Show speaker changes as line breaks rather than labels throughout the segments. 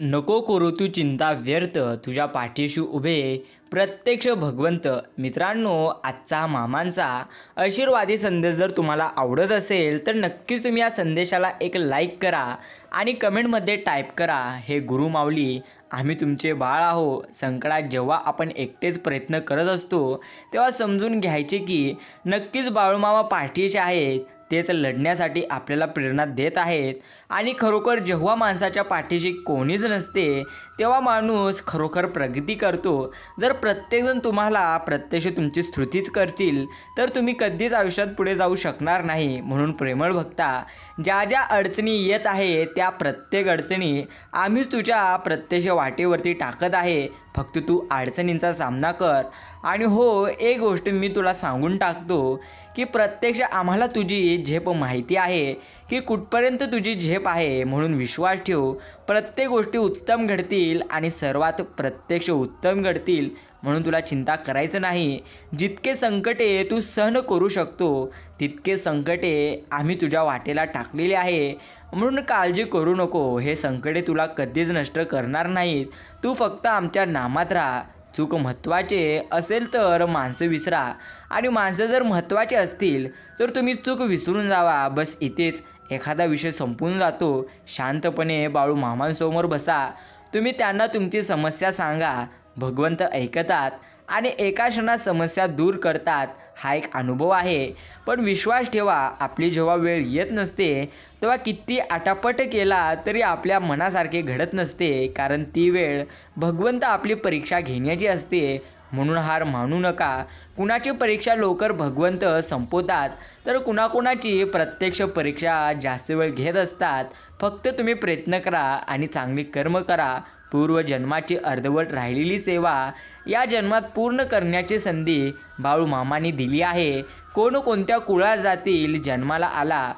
नको करू तू चिंता व्यर्थ. तुझ्या पाठीशी उभे प्रत्यक्ष भगवंत. मित्रांनो आजचा मामांचा आशीर्वादी संदेश जर तुम्हाला आवडत असेल तर नक्कीच तुम्ही या संदेशाला एक लाईक करा आणि कमेंटमध्ये टाईप करा हे गुरु माऊली आम्ही तुमचे बाळ आहो संकटात जेव्हा आपण एकटेच प्रयत्न करत असतो तेव्हा समजून घ्यायचे की नक्कीच बाळूमामा पाठीशी आहेत. तेच लढण्यासाठी आपल्याला प्रेरणा देत आहेत. आणि खरोखर जेव्हा माणसाच्या पाठीशी कोणीच नसते तेव्हा माणूस खरोखर प्रगती करतो. जर प्रत्येकजण तुम्हाला प्रत्यक्ष तुमची स्तुतीच करतील तर तुम्ही कधीच आयुष्यात पुढे जाऊ शकणार नाही म्हणून प्रेमळ भक्ता ज्या ज्या अडचणी येत आहे त्या प्रत्येक अडचणी आम्हीच तुझ्या प्रत्यक्ष वाटेवरती टाकत आहे. फक्त तू अडचणींचा सामना कर. आणि हो एक गोष्ट मी तुला सांगून टाकतो की प्रत्यक्ष आम्हाला तुझी झेप माहिती आहे की कुठपर्यंत तुझी झेप आहे म्हणून विश्वास ठेव. प्रत्येक गोष्टी उत्तम घडतील आणि सर्वात प्रत्यक्ष उत्तम घडतील म्हणून तुला चिंता करायचं नाही. जितके संकटे तू सहन करू शकतो तितके संकटे आम्ही तुझ्या वाटेला टाकलेले आहे. म्हणून काळजी करू नको. हे संकटे तुला कधीच नष्ट करणार नाहीत. तू फक्त आमच्या नामात राहा. चूक महत्त्वाचे असेल तर माणसं विसरा. आणि माणसं जर महत्त्वाचे असतील तर तुम्ही चूक विसरून जावा. बस इथेच. एखादा विषय संपून जातो. शांतपणे बाळू मामांसमोर बसा. तुम्ही त्यांना तुमची समस्या सांगा. भगवंत ऐकतात आणि एका क्षणात समस्या दूर करतात. हा एक अनुभव आहे. पण विश्वास ठेवा आपली जेव्हा वेळ येत नसते तेव्हा किती आटापट केला तरी आपल्या मनासारखे घडत नसते. कारण ती वेळ भगवंत आपली परीक्षा घेण्याची असते. म्हणून हार मानू नका. कुणाची परीक्षा लवकर भगवंत संपवतात तर कुणाकुणाची प्रत्यक्ष परीक्षा जास्त वेळ घेत असतात. फक्त तुम्ही प्रयत्न करा आणि चांगली कर्म करा. पूर्वजन्माची अर्धवट राहिलेली सेवा या जन्मात पूर्ण करण्याची संधी बाळू दिली आहे. कोण कोणत्या कुळात जातील जन्माला आला?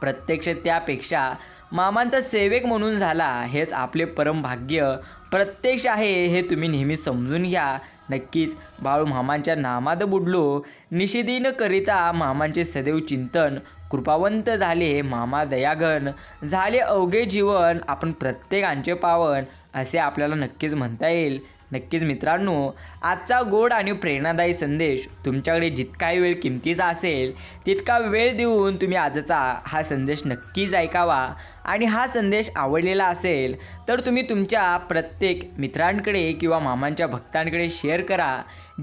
प्रत्यक्ष त्यापेक्षा मामांचा सेवक म्हणून झाला हेच आपले परमभाग्य प्रत्यक्ष आहे हे तुम्ही नेहमी समजून घ्या. नक्कीच बाळू मामांच्या नामाद बुडलो. निषेधीन करिता मामांचे सदैव चिंतन कृपावंत झाले मामा दयाघन. झाले अवघे जीवन आपण प्रत्येकांचे पावन असे आपल्याला नक्कीच म्हणता येईल. नक्कीच मित्रांनो आजचा गोड आणि प्रेरणादायी संदेश तुमच्याकडे जितकाही वेळ किमतीचा असेल तितका वेळ देऊन तुम्ही आजचा हा संदेश नक्कीच ऐकावा. आणि हा संदेश आवडलेला असेल तर तुम्ही तुमच्या प्रत्येक मित्रांकडे किंवा मामांच्या भक्तांकडे शेअर करा.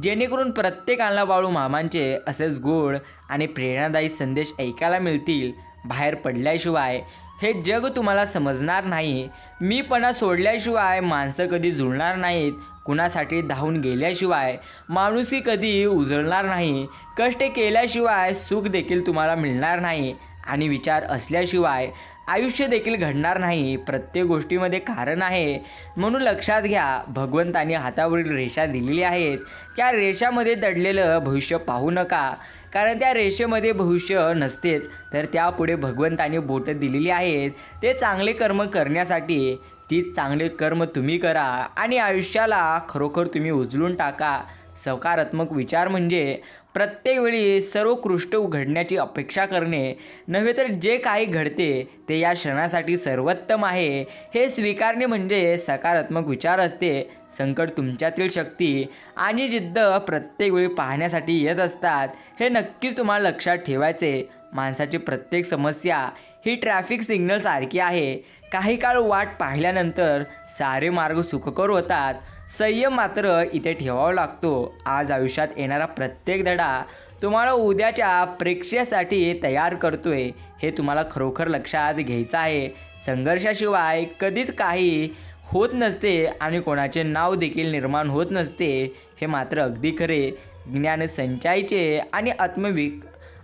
जेणेकरून प्रत्येकाला बाळू मामांचे असेच गोड आणि प्रेरणादायी संदेश ऐकायला मिळतील बाहेर पडल्याशिवाय. हे जग तुम्हाला समजणार नाही. मीपणा सोडल्याशिवाय माणसं कधी जुळणार नाहीत कुणासाठी धावून गेल्याशिवाय. माणुसकी कधी उजळणार नाही. कष्ट केल्याशिवाय सुख देखील तुम्हाला मिळणार नाही. आणि विचार असल्याशिवाय आयुष्य देखील घडणार नाही प्रत्येक गोष्टीमध्ये कारण आहे. म्हणून लक्षात घ्या भगवंताने हातावरील रेषा दिलेली आहेत. त्या रेषामध्ये दडलेलं भविष्य पाहू नका. कारण त्या रेषेमध्ये भविष्य नसतेच तर त्यापुढे भगवंताने बोटं दिलेली आहेत. ते चांगले कर्म करण्यासाठी तीच चांगले कर्म तुम्ही करा आणि आयुष्याला खरोखर तुम्ही उचलून टाका. सकारात्मक विचार म्हणजे प्रत्येक वेळी सर्वोत्कृष्ट घडण्याची अपेक्षा करणे. नव्हे तर जे काही घडते ते या क्षणासाठी सर्वोत्तम आहे. हे स्वीकारणे म्हणजे सकारात्मक विचार असते. संकट तुमच्यातील शक्ती आणि जिद्द प्रत्येक वेळी पाहण्यासाठी येत असतात. हे नक्कीच तुम्हाला लक्षात ठेवायचे. माणसाची प्रत्येक समस्या ही ट्रॅफिक सिग्नल सारखी आहे. काही काळ वाट पाहिल्यानंतर सारे मार्ग सुखकर होतात. संयम मात्र इथे ठेवावा लागतो. आज आयुष्यात येणारा प्रत्येक धडा तुम्हाला उद्याच्या प्रेक्षेसाठी तयार करतोय. हे तुम्हाला खरोखर लक्षात घ्यायचं आहे. संघर्षाशिवाय कधीच काही होत नसते आणि कोणाचे नाव देखील निर्माण होत नसते. हे मात्र अगदी खरे. ज्ञान संचायचे आणि आत्मविक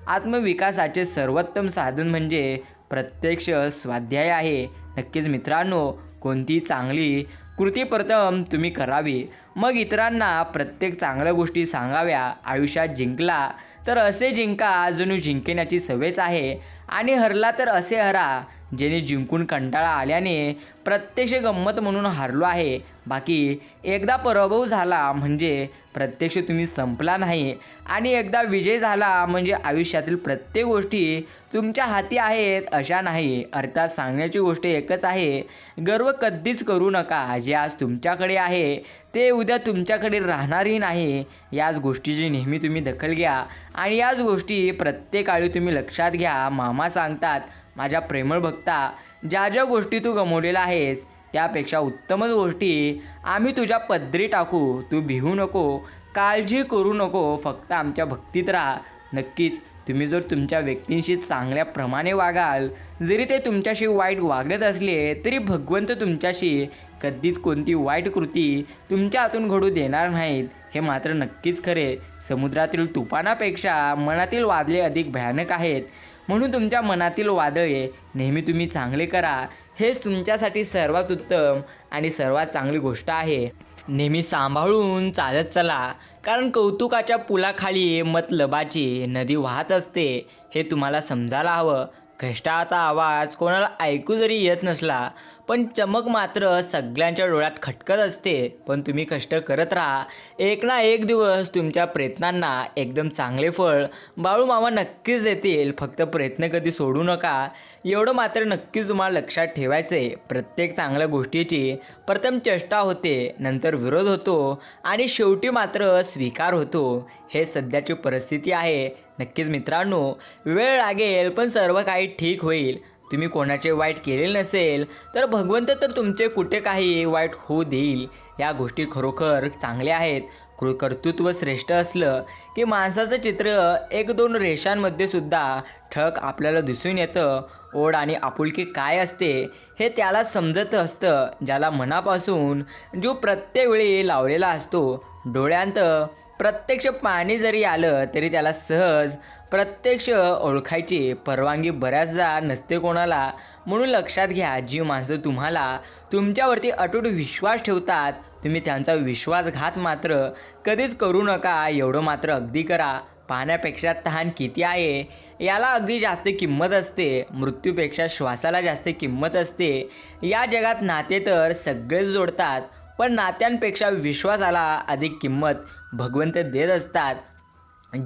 आत्मविकासाचे सर्वोत्तम साधन म्हणजे प्रत्यक्ष स्वाध्याय आहे. नक्कीच मित्रांनो कोणती चांगली कृती प्रथम तुम्ही करावी. मग इतरांना प्रत्येक चांगल्या गोष्टी सांगाव्या आयुष्यात जिंकला तर असे जिंका जणू जिंकण्याची सवयच आहे. आणि हरला तर असे हरा ज्याने जिंकून कंटाळा आल्याने प्रत्यक्ष गंमत म्हणून हारलो आहे. बाकी एकदा पराभव झाला म्हणजे प्रत्यक्ष तुम्ही संपला नाही. आणि एकदा विजय झाला म्हणजे आयुष्यातील प्रत्येक गोष्टी तुमच्या हाती आहेत अशा नाही. अर्थात सांगण्याची गोष्ट एकच आहे. गर्व कधीच करू नका जे आज तुमच्याकडे आहे ते उद्या तुमच्याकडे राहणारही नाही. याच गोष्टीची नेहमी तुम्ही दखल घ्या. आणि याच गोष्टी प्रत्येक काळी तुम्ही लक्षात घ्या. मामा सांगतात माझ्या प्रेमळ भक्ता ज्या ज्या गोष्टी तू गमवलेल्या आहेस त्यापेक्षा उत्तमच गोष्टी आम्ही तुझ्या पदरी टाकू. तू भिवू नको काळजी करू नको फक्त आमच्या भक्तीत राहा. नक्कीच तुम्ही जर तुमच्या व्यक्तींशी चांगल्या प्रमाणे वागाल जरी ते तुमच्याशी वाईट वागत असले तरी भगवंत तुमच्याशी कधीच कोणती वाईट कृती तुमच्या हातून घडू देणार नाहीत. हे मात्र नक्कीच खरे. समुद्रातील तुफानापेक्षा मनातील वादले अधिक भयानक आहेत. म्हणून तुमच्या मनातील वादळे नेहमी तुम्ही चांगले करा. हेच तुमच्यासाठी सर्वात उत्तम आणि सर्वात चांगली गोष्ट आहे. नेहमी सांभाळून चालत चला. कारण कौतुकाच्या पुलाखाली मतलबाची नदी वाहत असते. हे तुम्हाला समजायला हवं. कष्टाचा आवाज कोणाला ऐकू जरी येत नसला पण चमक मात्र सगळ्यांच्या डोळ्यात खटकत असते. पण तुम्ही कष्ट करत राहा. एक ना एक दिवस तुमच्या प्रयत्नांना एकदम चांगले फळ बाळू मामा नक्कीच देतील. फक्त प्रयत्न कधी सोडू नका. एवढं मात्र नक्कीच तुम्हाला लक्षात ठेवायचं आहे प्रत्येक चांगल्या गोष्टीची प्रथम चेष्टा होते नंतर विरोध होतो आणि शेवटी मात्र स्वीकार होतो. हे सध्याची परिस्थिती आहे. नक्कीच मित्रांनो वेळ लागेल पण सर्व काही ठीक होईल. तुम्ही कोणाचे वाईट केले नसेल तर भगवंत तर तुमचे कुठे काही वाईट होऊ देईल. या गोष्टी खरोखर चांगल्या आहेत. कृ कर्तृत्व श्रेष्ठ असलं की माणसाचं चित्र एक दोन रेषांमध्ये सुद्धा ठळक आपल्याला दिसून येतं. ओढ आणि आपुलकी काय असते हे त्याला समजत असतं ज्याला मनापासून जो प्रत्येक वेळी लावलेला असतो. डोळ्यांत प्रत्यक्ष पाणी जरी आलं तरी त्याला सहज प्रत्यक्ष ओळखायची परवानगी बऱ्याचदा नसते कोणाला. म्हणून लक्षात घ्या जी माणसं तुम्हाला तुमच्यावरती अटूट विश्वास ठेवतात. तुम्ही त्यांचा विश्वासघात मात्र कधीच करू नका एवढं मात्र अगदी करा. पाण्यापेक्षा तहान किती आहे? याला अगदी जास्त किंमत असते. मृत्यूपेक्षा श्वासाला जास्त किंमत असते. या जगात नाते तर सगळेच जोडतात. पण नात्यांपेक्षा विश्वासाला अधिक किंमत भगवंत देत असतात.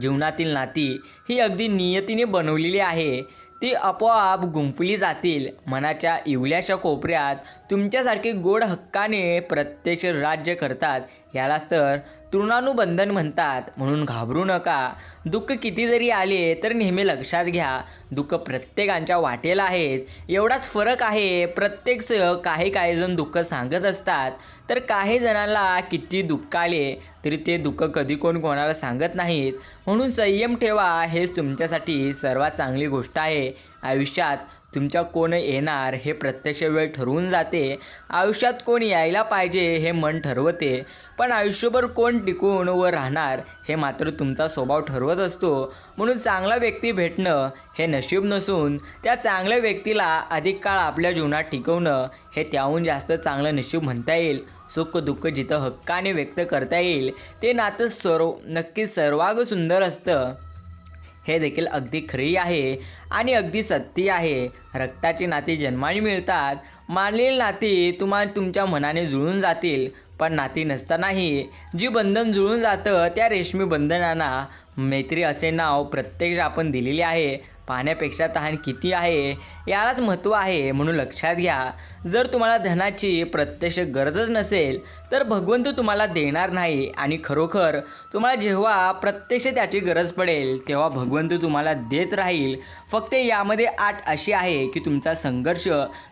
जीवनातील नाती ही अगदी नियतीने बनवलेली आहे. ती आपोआप गुंफली जातील. मनाच्या इवल्याशा कोपऱ्यात तुमच्यासारखे गोड हक्काने प्रत्यक्ष राज्य करतात. यालाच तर तृणानुबंधन म्हणतात. म्हणून घाबरू नका. दुःख किती जरी आले तर नेहमी लक्षात घ्या. दुःख प्रत्येकांच्या वाटेला आहेत. एवढाच फरक आहे प्रत्येक स काही काही जण दुःख सांगत असतात. तर काही जणांना किती दुःख आले तरी ते दुःख कधी कोण कोणाला सांगत नाहीत. म्हणून संयम ठेवा हेच तुमच्यासाठी सर्वात चांगली गोष्ट आहे. आयुष्यात तुमच्या कोण येणार हे प्रत्यक्ष वेळ ठरवून जाते. आयुष्यात कोण यायला पाहिजे हे मन ठरवते. पण आयुष्यभर कोण टिकून व राहणार हे मात्र तुमचा स्वभाव ठरवत असतो. म्हणून चांगला व्यक्ती भेटणं हे नशीब नसून त्या चांगल्या व्यक्तीला अधिक काळ आपल्या जीवनात टिकवणं हे त्याहून जास्त चांगलं नशीब म्हणता येईल. सुख दुःख जिथं हक्काने व्यक्त करता येईल ते नातं सर्व नक्कीच सर्वांग सुंदर असतं. हे देखील अगदी खरी आहे आणि अगदी सत्य आहे. रक्ताची नाती जन्माने मिळतात. मानलेली नाती तुम्हा तुमच्या मनाने जुळून जातील. पण नाती नसतानाही जी बंधन जुळून जातं त्या रेशमी बंधनांना मैत्री असे नाव प्रत्यक्ष आपण दिलेले आहे. पाण्यापेक्षा तहान किती आहे यालाच महत्त्व आहे म्हणून लक्षात घ्या. जर तुम्हाला धनाची प्रत्यक्ष गरजच नसेल तर भगवंत तुम्हाला देणार नाही आणि खरोखर तुम्हाला जेव्हा प्रत्यक्ष त्याची गरज पडेल तेव्हा भगवंत तुम्हाला देत राहील. फक्त यामध्ये आट अशी आहे की तुमचा संघर्ष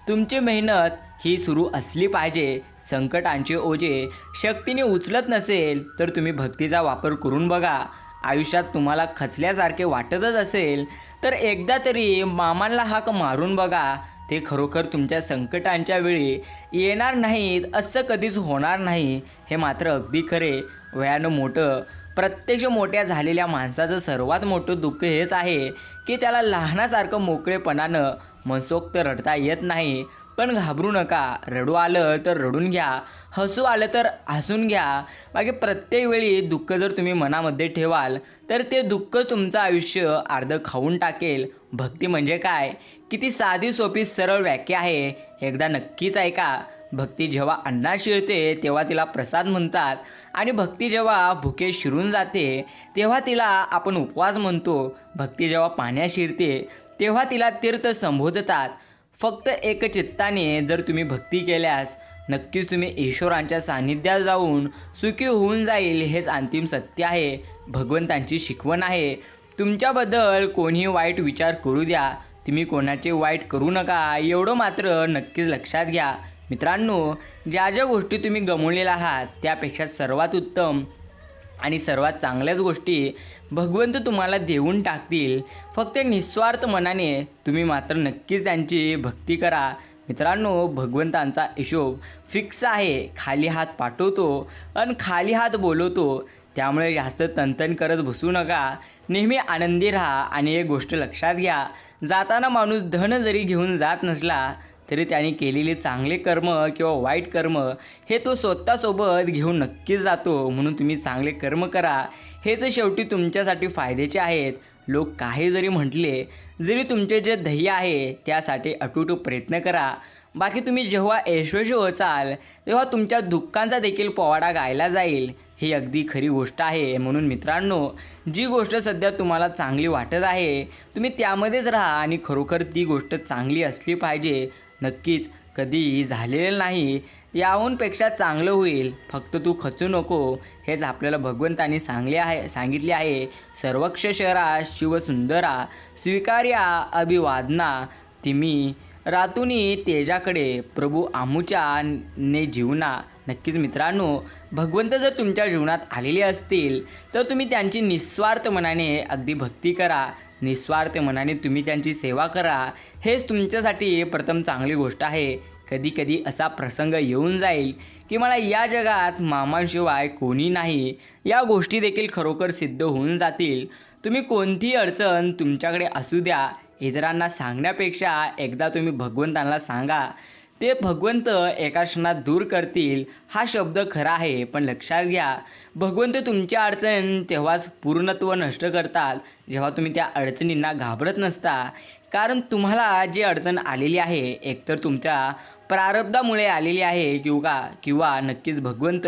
तुमची मेहनत ही सुरू असली पाहिजे. संकटांचे ओझे शक्तीने उचलत नसेल तर तुम्ही भक्तीचा वापर करून बघा. आयुष्यात तुम्हाला खचल्यासारखे वाटतच असेल तर एकदा तरी मामांना हाक मारून बघा. ते खरोखर तुमच्या संकटांच्या वेळी येणार नाहीत असं कधीच होणार नाही. हे मात्र अगदी खरे. वयानं मोठं. प्रत्यक्ष मोठ्या झालेल्या माणसाचं सर्वात मोठं दुःख हेच आहे की त्याला लहानासारखं मोकळेपणानं मनसोक्त रडता येत नाही. पण घाबरू नका. रडू आलं तर रडून घ्या. हसू आलं तर हसून घ्या. बाकी प्रत्येक वेळी दुःख जर तुम्ही मनामध्ये ठेवाल तर ते दुःख तुमचं आयुष्य अर्ध खाऊन टाकेल. भक्ती म्हणजे काय? किती साधी सोपी सरळ व्याख्या आहे. एकदा नक्कीच ऐका. भक्ती जेव्हा अन्नात शिरते तेव्हा तिला प्रसाद म्हणतात. आणि भक्ती जेव्हा भुके शिरून जाते तेव्हा तिला आपण उपवास म्हणतो. भक्ती जेव्हा पाण्यात शिरते तेव्हा तिला तीर्थ संबोधतात. फक्त एकचित्ताने जर तुम्ही भक्ती केल्यास नक्कीच तुम्ही ईश्वरांच्या सान्निध्यात जाऊन सुखी होऊन जाईल हेच अंतिम सत्य आहे. भगवंतांची शिकवण आहे. तुमच्याबद्दल कोणीही वाईट विचार करू द्या. तुम्ही कोणाचे वाईट करू नका. एवढं मात्र नक्कीच लक्षात घ्या. मित्रांनो ज्या ज्या गोष्टी तुम्ही गमवलेल्या आहात त्यापेक्षा सर्वात उत्तम आणि सर्वात चांगल्याच गोष्टी भगवंत तुम्हाला देऊन टाकतील. फक्त निस्वार्थ मनाने तुम्ही मात्र नक्कीच त्यांची भक्ती करा. मित्रांनो भगवंतांचा हिशोब फिक्स आहे. खाली हात पाठवतो आणि खाली हात बोलवतो. त्यामुळे जास्त तंतन करत बसू नका. नेहमी आनंदी राहा आणि एक गोष्ट लक्षात घ्या. जाताना माणूस धन जरी घेऊन जात नसला तरी त्याने केलेले चांगले कर्म किंवा वाईट कर्म हे तो स्वतःसोबत घेऊन नक्कीच जातो. म्हणून तुम्ही चांगले कर्म करा. हेच शेवटी तुमच्यासाठी फायद्याचे आहेत. लोक काही जरी म्हटले जरी तुमचे जे ध्येय आहे त्यासाठी अटूट प्रयत्न करा. बाकी तुम्ही जेव्हा यशस्वी होचाल तेव्हा तुमच्या दुःखांचा देखील पोवाडा गायला जाईल. ही अगदी खरी गोष्ट आहे. म्हणून मित्रांनो जी गोष्ट सध्या तुम्हाला चांगली वाटत आहे तुम्ही त्यामध्येच राहा आणि खरोखर ती गोष्ट चांगली असली पाहिजे. नक्कीच कधी झालेलं नाही याहूनपेक्षा चांगलं होईल. फक्त तू खचू नको हेच आपल्याला भगवंतानी सांगले आहे सांगितले आहे. सर्वक्ष शहरा शिवसुंदरा स्वीकार्या अभिवादना. तिमी रातुनी तेजाकडे प्रभू आमुच्या ने जीवना. नक्कीच मित्रांनो भगवंत जर तुमच्या जीवनात आलेले असतील तर तुम्ही त्यांची निस्वार्थ मनाने अगदी भक्ती करा. निस्वार्थ मनाने तुम्ही त्यांची सेवा करा हेच तुमच्यासाठी प्रथम चांगली गोष्ट आहे. कधी कधी असा प्रसंग येऊन जाईल की मला या जगात मामांशिवाय कोणी नाही. या गोष्टी देखील खरोखर सिद्ध होऊन जातील. तुम्ही कोणतीही अडचण तुमच्याकडे असू द्या. इतरांना सांगण्यापेक्षा एकदा तुम्ही भगवंतांना सांगा. ते भगवंत एका क्षणात दूर करतील हा शब्द खरा आहे पण लक्षात घ्या भगवंत तुमच्या अडचण तेव्हाच पूर्णत्व नष्ट करतात जेव्हा तुम्ही त्या अडचणींना घाबरत नसता. कारण तुम्हाला जी अडचण आलेली आहे एकतर तुमच्या प्रारब्धामुळे आलेली आहे किंवा किंवा नक्कीच भगवंत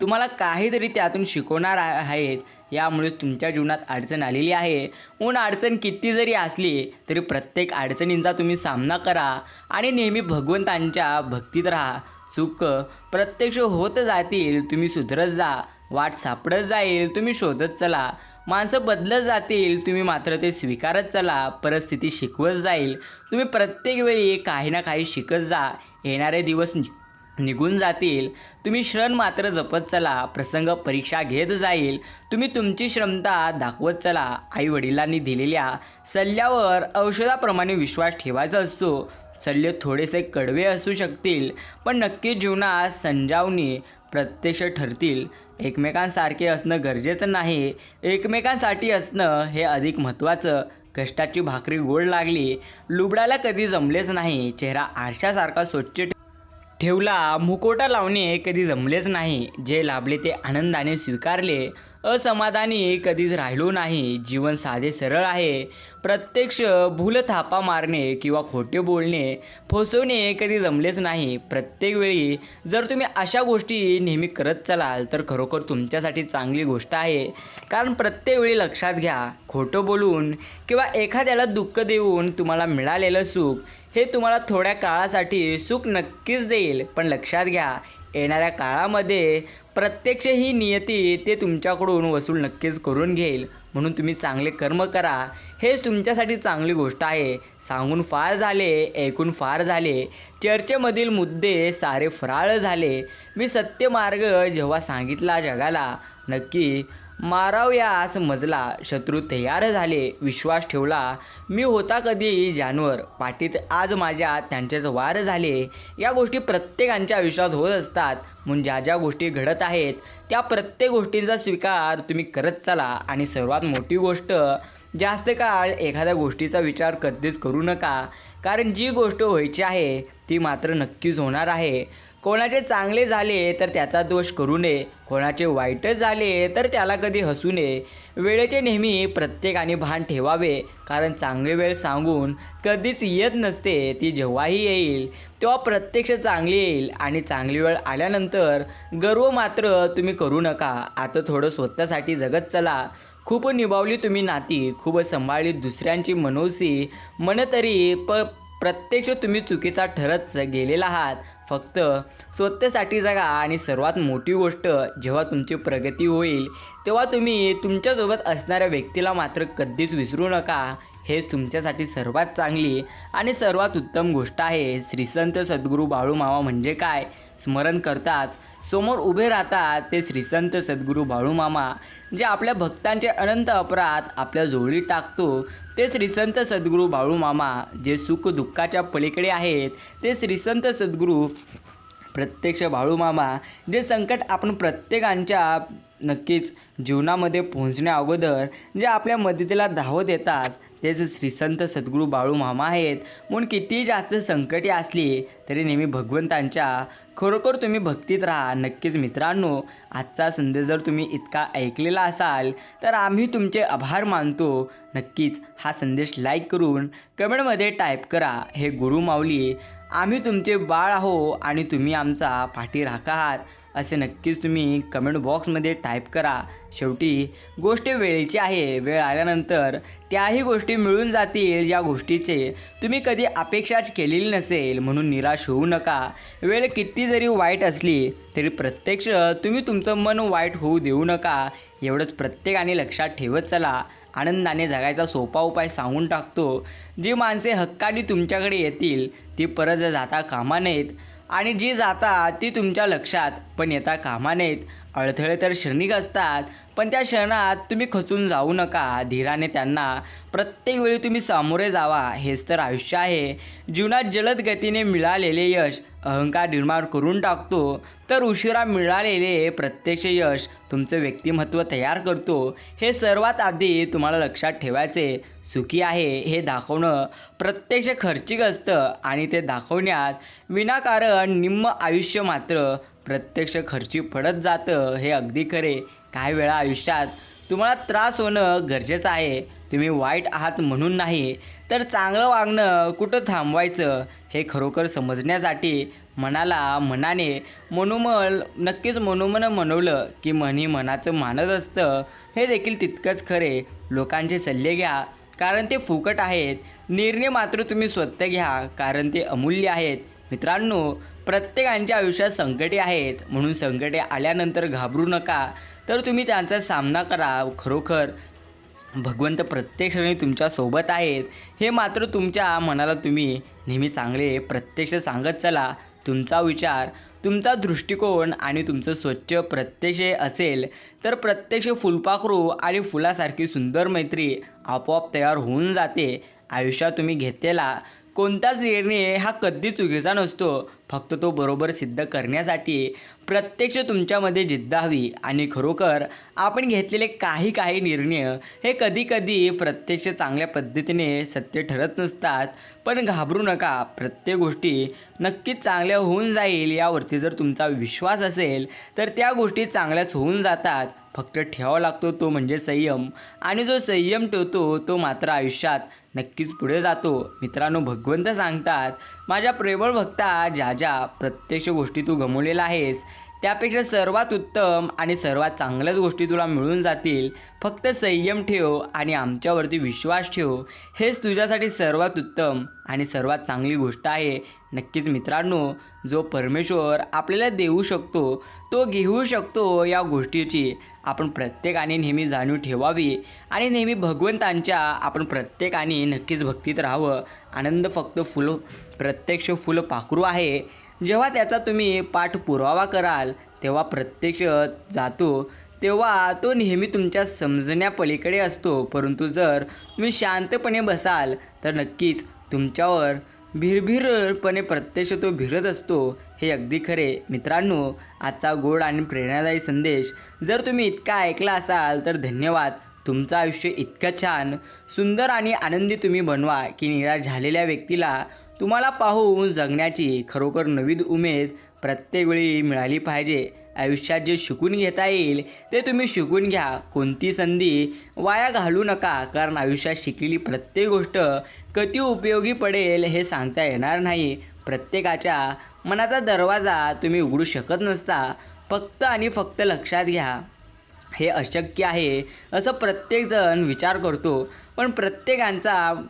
तुम्हाला काहीतरी त्यातून शिकवणार आहेत यामुळेच तुमच्या जीवनात अडचण आलेली आहे. म्हणून अडचण किती जरी असली तरी प्रत्येक अडचणींचा तुम्ही सामना करा आणि नेहमी भगवंतांच्या भक्तीत राहा. चूक प्रत्यक्ष होत जातील तुम्ही सुधरत जा. वाट सापडत जाईल तुम्ही शोधत चला. माणसं बदलत जातील तुम्ही मात्र ते स्वीकारत चला. परिस्थिती शिकवत जाईल. तुम्ही प्रत्येक वेळी काही ना काही शिकत जा. येणारे दिवस नि- निघून जातील. तुम्ही क्षण मात्र जपत चला. प्रसंग परीक्षा घेत जाईल. तुम्ही तुमची क्षमता दाखवत चला. आई वडिलांनी दिलेल्या सल्ल्यावर औषधाप्रमाणे विश्वास ठेवायचा असतो. सल्ले थोडेसे कडवे असू शकतील पण नक्कीच जीवनात संजावणी प्रत्यक्ष ठरतील. एकमेकांसारखे असणं गरजेचं नाही. एकमेकांसाठी असणं हे अधिक महत्त्वाचं. कष्टाची भाकरी गोड लागली लुबडाला कधी जमलेच नाही. चेहरा आरशासारखा स्वच्छ ठेवला मुकोटा लावणे कधी जमलेच नाही. जे लाभले ते आनंदाने स्वीकारले. असमाधानी कधीच राहिलो नाही. जीवन साधे सरळ आहे. प्रत्यक्ष भूल थापा मारणे किंवा खोटे बोलणे फसवणे कधी जमलेच नाही. प्रत्येक वेळी जर तुम्ही अशा गोष्टी नेहमी करत चलाल तर खरोखर तुमच्यासाठी चांगली गोष्ट आहे. कारण प्रत्येक वेळी लक्षात घ्या खोटं बोलून किंवा एखाद्याला दुःख देऊन तुम्हाला मिळालेलं सुख हे तुम्हाला थोड्या काळासाठी सुख नक्कीच देईल. पण लक्षात घ्या येणाऱ्या काळामध्ये प्रत्यक्ष ही नियती ते तुमच्याकडून वसूल नक्कीच करून घेईल. म्हणून तुम्ही चांगले कर्म करा. हेच तुमच्यासाठी चांगली गोष्ट आहे. सांगून फार झाले ऐकून फार झाले. चर्चेमधील मुद्दे सारे फराळ झाले. मी सत्यमार्ग जेव्हा सांगितला जगाला नक्की मारावयास मजला. शत्रू तयार झाले. विश्वास ठेवला. मी होता कधी जानवर. पाठीत आज माझ्या त्यांचेच वार झाले. या गोष्टी प्रत्येकांच्या आयुष्यात होत असतात. म्हणून ज्या ज्या गोष्टी घडत आहेत त्या प्रत्येक गोष्टींचा स्वीकार तुम्ही करत चला. आणि सर्वात मोठी गोष्ट जास्त काळ एखाद्या गोष्टीचा विचार कधीच करू नका. कारण जी गोष्ट व्हायची आहे ती मात्र नक्कीच होणार आहे. कोणाचे चांगले झाले तर त्याचा दोष करू नये. कोणाचे वाईटच झाले तर त्याला कधी हसू नये. वेळेचे नेहमी प्रत्येकाने भान ठेवावे. कारण चांगली वेळ सांगून कधीच येत नसते ती जेव्हाही येईल तेव्हा प्रत्यक्ष चांगली येईल. आणि चांगली वेळ आल्यानंतर गर्व मात्र तुम्ही करू नका. आता थोडं स्वतःसाठी जगत चला. खूप निभावली तुम्ही नाती खूप सांभाळली दुसऱ्यांची मनोसी. मन तरी प प्रत्यक्ष तुम्ही चुकीचा ठरत गेलेला आहात. फक्त स्वतःसाठी जगा आणि सर्वात मोठी गोष्ट जेव्हा तुमची प्रगती होईल तेव्हा तुम्ही तुमच्यासोबत असणाऱ्या व्यक्तीला मात्र कधीच विसरू नका. हेच तुमच्यासाठी सर्वात चांगली आणि सर्वात उत्तम गोष्ट आहे. श्रीसंत सद्गुरू बाळू मामा म्हणजे काय? स्मरण करताच समोर उभे राहतात ते श्रीसंत सद्गुरू बाळू मामा जे आपल्या भक्तांचे अनंत अपराध आपल्या जोडीत टाकतो. ते श्रीसंत सद्गुरू बाळू मामा जे सुख दुःखाच्या पलीकडे आहेत ते श्रीसंत सद्गुरू प्रत्यक्ष बाळू मामा जे संकट आपण प्रत्येकांच्या नक्कीच जीवनामध्ये पोहोचण्या अगोदर जे आपल्या मदतीला धावत येतात तेच श्रीसंत सद्गुरू बाळू मामा आहेत. म्हणून कितीही जास्त संकटे असली तरी नेहमी भगवंतांच्या खरोखर तुम्ही भक्तीत राहा. नक्कीच मित्रांनो आजचा संदेश जर तुम्ही इतका ऐकलेला असाल तर आम्ही तुमचे आभार मानतो. नक्कीच हा संदेश लाईक करून कमेंटमध्ये टाईप करा. हे गुरु माऊली आम्ही तुमचे बाळ आहो आणि तुम्ही आमचा पाठीराखा आहात असे नक्कीच तुम्ही कमेंट बॉक्समध्ये टाईप करा. शेवटी गोष्ट वेळेची आहे वेळ आल्यानंतर त्याही गोष्टी मिळून जातील ज्या गोष्टीचे तुम्ही कधी अपेक्षाच केलेली नसेल म्हणून निराश होऊ नका. वेळ किती जरी वाईट असली तरी प्रत्यक्ष तुम्ही तुमचं मन वाईट होऊ देऊ नका. एवढंच प्रत्येकाने लक्षात ठेवत चला. आनंदाने जगायचा सोपा उपाय सांगून टाकतो. जी माणसे हक्काने तुमच्याकडे येतील ती परत जाता कामा नयेत. आणि जी जाता ती तुमच्या लक्षात पण येता कामा नयेत. अडथळे तर क्षणिक असतात पण त्या क्षणात तुम्ही खचून जाऊ नका. धीराने त्यांना प्रत्येक वेळी तुम्ही सामोरे जावा हेच तर आयुष्य आहे. जीवनात जलद गतीने मिळालेले यश अहंकार निर्माण करून टाकतो. तर उशिरा मिळालेले प्रत्यक्ष यश तुमचं व्यक्तिमत्व तयार करतो. हे सर्वात आधी तुम्हाला लक्षात ठेवायचे. सुखी आहे हे दाखवणं प्रत्यक्ष खर्चिक असतं आणि ते दाखवण्यात विनाकारण निम्म आयुष्य मात्र प्रत्यक्ष खर्ची पडत जातं हे अगदी खरे. काही वेळा आयुष्यात तुम्हाला त्रास होणं गरजेचं आहे. तुम्ही वाईट आहात म्हणून नाही तर चांगलं वागणं कुठं थांबवायचं हे खरोखर समजण्यासाठी मनाला मनाने मनोमल नक्कीच मनोमन मनवलं की मनी मनाचं मानत असतं. हे देखील तितकंच खरे. लोकांचे सल्ले घ्या कारण ते फुकट आहेत. निर्णय मात्र तुम्ही स्वतः घ्या कारण ते अमूल्य आहेत. मित्रांनो प्रत्येकांच्या आयुष्यात संकटे आहेत. म्हणून संकटे आल्यानंतर घाबरू नका. तर तुम्ही त्यांचा सामना करा. खरोखर भगवंत प्रत्येक क्षणी तुमच्यासोबत आहेत. हे मात्र तुमच्या मनाला तुम्ही नेहमी चांगले प्रत्यक्ष सांगत चला. तुमचा विचार तुमचा दृष्टिकोन आणि तुमचं स्वच्छ प्रत्यक्ष असेल तर प्रत्यक्ष फुलपाखरू आणि फुलासारखी सुंदर मैत्री आपोआप तयार होऊन जाते. आयुष्यात तुम्ही घेतलेला कोणताच निर्णय हा कधी चुकीचा नसतो. फक्त तो बरोबर सिद्ध करण्यासाठी प्रत्यक्ष तुमच्यामध्ये जिद्द हवी आणि खरोखर आपण घेतलेले काही काही निर्णय हे कधी कधी प्रत्यक्ष चांगल्या पद्धतीने सत्य ठरत नसतात. पण घाबरू नका प्रत्येक गोष्टी नक्कीच चांगल्या होऊन जाईल यावरती जर तुमचा विश्वास असेल तर त्या गोष्टी चांगल्याच होऊन जातात. फक्त ठेवावा लागतो तो म्हणजे संयम आणि जो संयम ठेवतो तो मात्र आयुष्यात नक्कीच पुढे जातो. मित्रांनो भगवंत सांगतात माझ्या प्रेमळ भक्ता ज्या ज्या प्रत्यक्ष गोष्टी तू गमवलेला आहेस त्यापेक्षा सर्वात उत्तम आणि सर्वात चांगल्याच गोष्टी तुला मिळून जातील. फक्त संयम ठेव आणि आमच्यावरती विश्वास ठेव. हेच तुझ्यासाठी सर्वात उत्तम आणि सर्वात चांगली गोष्ट आहे. नक्कीच मित्रांनो जो परमेश्वर आपल्याला देऊ शकतो तो घेऊ शकतो या गोष्टीची आपण प्रत्येकाने नेहमी जाणीव ठेवावी आणि नेहमी भगवंतांच्या आपण प्रत्येकाने नक्कीच भक्तीत राहावं. आनंद फक्त फुल प्रत्यक्ष फुल पाखरू आहे. जेव्हा त्याचा तुम्ही पाठपुरावा कराल तेव्हा प्रत्यक्ष जातो. तेव्हा तो नेहमी तुमच्या समजण्यापलीकडे असतो. परंतु जर तुम्ही शांतपणे बसाल तर नक्कीच तुमच्यावर भिरभिरपणे प्रत्यक्ष तो भिरत असतो. हे अगदी खरे. मित्रांनो आजचा गोड आणि प्रेरणादायी संदेश. जर तुम्ही इतका ऐकला असाल तर धन्यवाद. तुमचं आयुष्य इतकं छान सुंदर आणि आनंदी तुम्ही बनवा की निराश झालेल्या व्यक्तीला तुम्हाला पाहून जगण्याची खरोखर नवीन उमेद प्रत्येक वेळी मिळाली पाहिजे. आयुष्यात जे शिकून घेता येईल ते तुम्ही शिकून घ्या. कोणती संधी वाया घालू नका कारण आयुष्यात शिकलेली प्रत्येक गोष्ट कधी उपयोगी पडेल हे सांगता येणार नाही. प्रत्येकाच्या मनाचा दरवाजा तुम्ही उघडू शकत नसता. फक्त आणि फक्त लक्षात घ्या. हे अशक्य आहे असं प्रत्येकजण विचार करतो. पण प्रत्येकांचा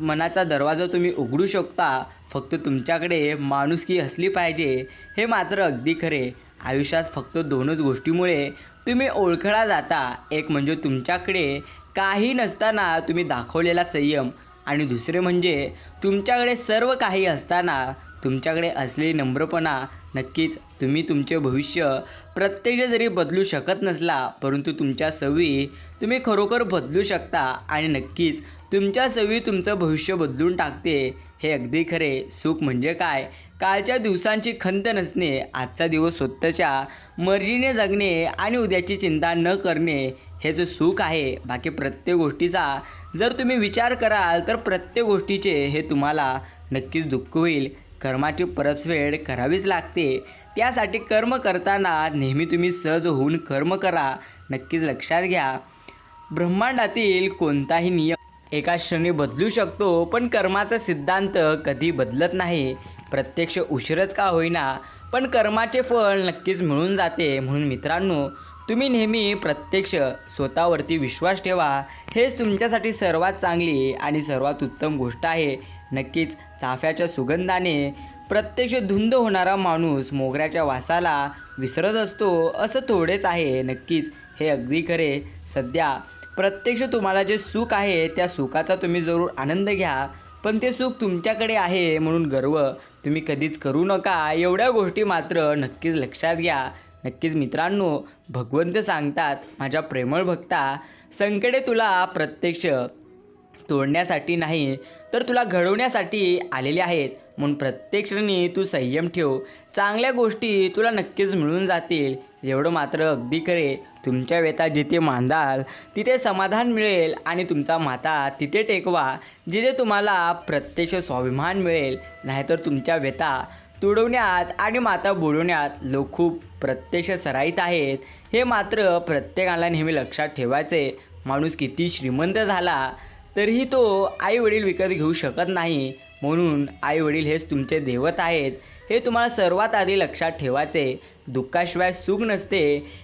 मनाचा दरवाजा तुम्ही उघडू शकता. फक्त तुमच्याकडे माणुसकी असली पाहिजे हे मात्र अगदी खरे. आयुष्यात फक्त दोनच गोष्टीमुळे तुम्ही ओळखला जाता. एक म्हणजे तुमच्याकडे काही नसताना तुम्ही दाखवलेला संयम आणि दुसरे म्हणजे तुमच्याकडे सर्व काही असताना तुमच्याकडे असलेली नम्रपणा नक्कीच तुम्ही तुमचे भविष्य प्रत्यक्ष जरी बदलू शकत नसला परंतु तुमच्या सवयी तुम्ही खरोखर बदलू शकता आणि नक्कीच तुमच्या सवयी तुमचं भविष्य बदलून टाकते. हे अगदी खरे. सुख म्हणजे काय? कालच्या दिवसांची खंत नसणे आजचा दिवस स्वतःच्या मर्जीने जगणे आणि उद्याची चिंता न करणे हेच सुख आहे. बाकी प्रत्येक गोष्टीचा जर तुम्ही विचार कराल तर प्रत्येक गोष्टीचे हे तुम्हाला नक्कीच दुःख होईल. कर्माची परतफेड करावीच लागते. त्यासाठी कर्म करताना नेहमी तुम्ही सहज होऊन कर्म करा. नक्कीच लक्षात घ्या. ब्रह्मांडातील कोणताही नियम एका क्षणी बदलू शकतो पण कर्माचा सिद्धांत कधी बदलत नाही. प्रत्यक्ष उशीरच का होईना पण कर्माचे फळ नक्कीच मिळून जाते म्हणून मित्रांनो तुम्ही नेहमी प्रत्यक्ष स्वतःवरती विश्वास ठेवा. हेच तुमच्यासाठी सर्वात चांगली आणि सर्वात उत्तम गोष्ट आहे. नक्कीच चाफ्याच्या सुगंधाने प्रत्यक्ष धुंद होणारा माणूस मोगऱ्याच्या वासाला विसरत असतो असं थोडेच आहे. नक्कीच हे अगदी खरे. सध्या प्रत्यक्ष तुम्हाला जे सुख आहे त्या सुखाचा तुम्ही जरूर आनंद घ्या. पण ते सुख तुमच्याकडे आहे म्हणून गर्व. तुम्ही कधीच करू नका. एवढ्या गोष्टी मात्र नक्कीच लक्षात घ्या. नक्कीच मित्रांनो भगवंत सांगतात माझ्या प्रेमळ भक्ता संकटे तुला प्रत्यक्ष तोडण्यासाठी नाही तर तुला घडवण्यासाठी आलेले आहेत. म्हणून प्रत्येक क्षणी तू संयम ठेव. चांगल्या गोष्टी तुला नक्कीच मिळून जातील. एवढं मात्र अगदी खरे. तुमच्या वेता जिथे मांडाल तिथे समाधान मिळेल आणि तुमचा माता तिथे टेकवा जिथे तुम्हाला प्रत्यक्ष स्वाभिमान मिळेल. नाहीतर तुमच्या व्यथा तुडवण्यात आणि माता बुडवण्यात लोक खूप प्रत्यक्ष सराईत आहेत. हे मात्र प्रत्येकाला नेहमी लक्षात ठेवायचे. माणूस किती श्रीमंत झाला तरीही तो आईवडील विकत घेऊ शकत नाही. म्हणून आईवडील हेच तुमचे दैवत आहेत. हे तुम्हाला सर्वात आधी लक्षात ठेवायचे. दुःखाशिवाय सुख नसते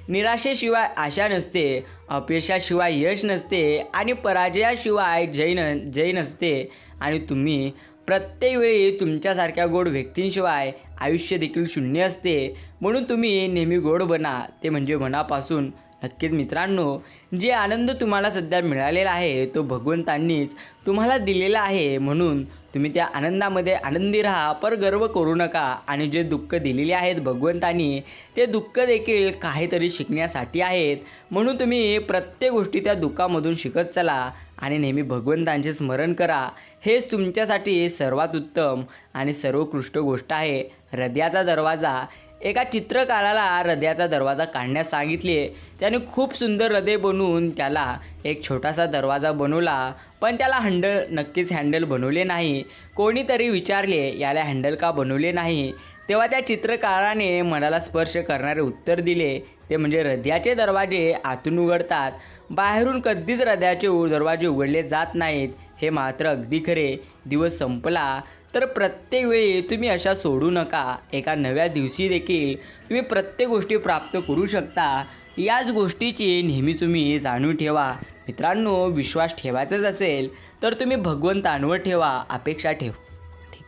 निराशेशिवाय आशा नसते अपयशाशिवाय यश नसते आणि पराजयाशिवाय जय न जय नसते. आणि तुम्ही प्रत्येक वेळी तुमच्यासारख्या गोड व्यक्तींशिवाय आयुष्य देखील शून्य असते. म्हणून तुम्ही नेहमी गोड बना ते म्हणजे मनापासून. नक्कीच मित्रांनो जे आनंद तुम्हाला सध्या मिळालेला आहे तो भगवंतांनीच तुम्हाला दिलेला आहे. म्हणून तुम्ही त्या आनंदामध्ये आनंदी राहा पर गर्व करू नका आणि जे दुःख दिलेले आहेत भगवंतानी ते दुःख देखील काहीतरी शिकण्यासाठी आहेत. म्हणून तुम्ही प्रत्येक गोष्टी त्या दुःखामधून शिकत चला आणि नेहमी भगवंतांचे स्मरण करा. हेच तुमच्यासाठी सर्वात उत्तम आणि सर्वोत्कृष्ट गोष्ट आहे. हृदयाचा दरवाजा एका चित्रकाराला हृदयाचा दरवाजा काढण्यास सांगितले त्याने खूप सुंदर हृदय बनवून त्याला एक छोटासा दरवाजा बनवला पण त्याला हँडल नक्कीच हँडल बनवले नाही. कोणीतरी विचारले याला हँडल का बनवले नाही? तेव्हा त्या चित्रकाराने मनाला स्पर्श करणारे उत्तर दिले. ते म्हणजे हृदयाचे दरवाजे आतून उघडतात. बाहेरून कधीच हृदयाचे दरवाजे उघडले जात नाहीत. हे मात्र अगदी खरे. दिवस संपला. तर प्रत्येक वेळी तुम्ही अशा सोडू नका. एका नव्या दिवशी देखील तुम्ही प्रत्येक गोष्टी प्राप्त करू शकता. याच गोष्टीची नेहमी तुम्ही जाणून ठेवा. मित्रांनो विश्वास ठेवायचाच असेल तर तुम्ही भगवंतांवर ठेवा. अपेक्षा ठेव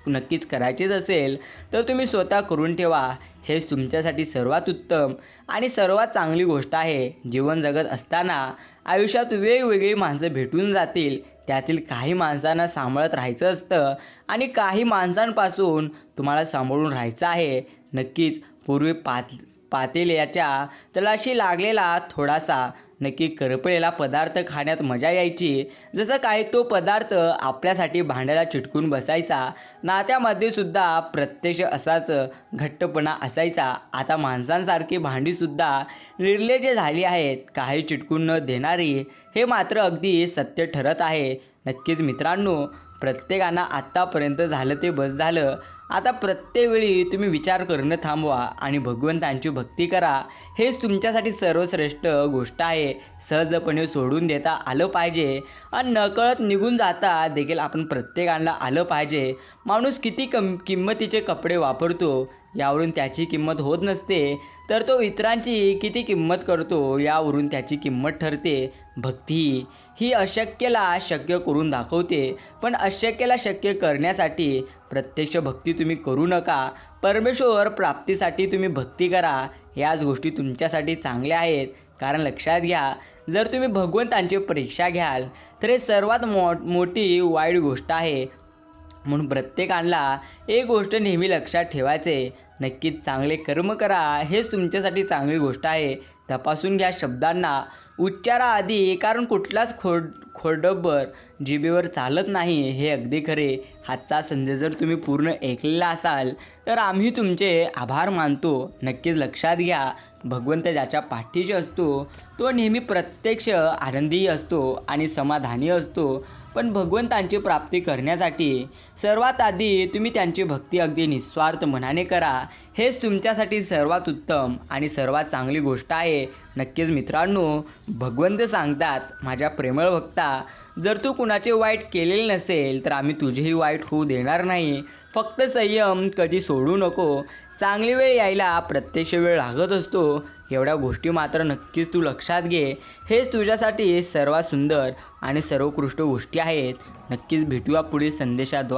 नक्कीच करायचेच असेल तर तुम्ही स्वतः करून ठेवा. हेच तुमच्यासाठी सर्वात उत्तम आणि सर्वात चांगली गोष्ट आहे. जीवन जगत असताना आयुष्यात वेगवेगळी माणसं भेटून जातील. त्यातील काही माणसांना सांभाळत राहायचं असतं आणि काही माणसांपासून तुम्हाला सांभाळून राहायचं आहे. नक्कीच पूर्वी पात पातेल्याच्या तलाशी लागलेला थोडासा नक्की करपलेला पदार्थ खाण्यात मजा यायची. जसं काय तो पदार्थ आपल्यासाठी भांड्याला चिटकून बसायचा नात्यामध्ये सुद्धा प्रत्यक्ष असाच घट्टपणा असायचा. आता माणसांसारखी भांडीसुद्धा निर्लज्ज झाली आहेत. काही चिटकून न देणारी हे मात्र अगदी सत्य ठरत आहे. नक्कीच मित्रांनो प्रत्येकांना आत्तापर्यंत झालं ते बस झालं. आता प्रत्येक वेळी तुम्ही विचार करणं थांबवा आणि भगवंतांची भक्ती करा. हेच तुमच्यासाठी सर्वश्रेष्ठ गोष्ट आहे. सहजपणे सोडून देता आलं पाहिजे. आणि नकळत निघून जाता देखील आपण प्रत्येकाला आलं पाहिजे. माणूस किती कम किंमतीचे कपडे वापरतो यावरून त्याची किंमत होत नसते. तर तो इतरांची किती किंमत करतो यावरून त्याची किंमत ठरते. भक्ती ही अशक्यला शक्य करून दाखवते पण अशक्यला शक्य करण्यासाठी प्रत्यक्ष भक्ती तुम्ही करू नका. परमेश्वर प्राप्तीसाठी तुम्ही भक्ती करा. याच गोष्टी तुमच्यासाठी चांगल्या आहेत. कारण लक्षात घ्या जर तुम्ही भगवंतांची परीक्षा घ्याल तर हे सर्वात मो मोठी वाईट गोष्ट आहे. म्हणून प्रत्येकाला एक गोष्ट नेहमी लक्षात ठेवायचे. नक्कीच चांगले कर्म करा हेच तुमच्यासाठी चांगली गोष्ट आहे. तपासून घ्या शब्दांना. उच्चाराआधी कारण कुठलाच खोड खोडबर जिभेवर चालत नाही हे अगदी खरे. हातचा संदेश जर तुम्ही पूर्ण ऐकलेला असाल तर आम्ही तुमचे आभार मानतो. नक्कीच लक्षात घ्या. भगवंत ज्याच्या पाठीशी असतो तो नेहमी प्रत्यक्ष आनंदीही असतो आणि समाधानी असतो. पण भगवंतांची प्राप्ती करण्यासाठी सर्वात आधी तुम्ही त्यांची भक्ती अगदी निस्वार्थ मनाने करा. हेच तुमच्यासाठी सर्वात उत्तम आणि सर्वात चांगली गोष्ट आहे. नक्कीच मित्रांनो भगवंत सांगतात माझ्या प्रेमळ भक्ता जर तू कुणाचे वाईट केलेले नसेल तर आम्ही तुझेही वाईट होऊ देणार नाही. फक्त संयम कधी सोडू नको. चांगली वेळ यायला प्रत्यक्ष वेळ लागत असतो. एवढ्या गोष्टी मात्र नक्कीच तू लक्षात घे. हेच तुझ्यासाठी सर्वात सुंदर आणि सर्वोत्कृष्ट गोष्टी आहेत. नक्कीच भेटूया पुढील संदेशाद्वारे.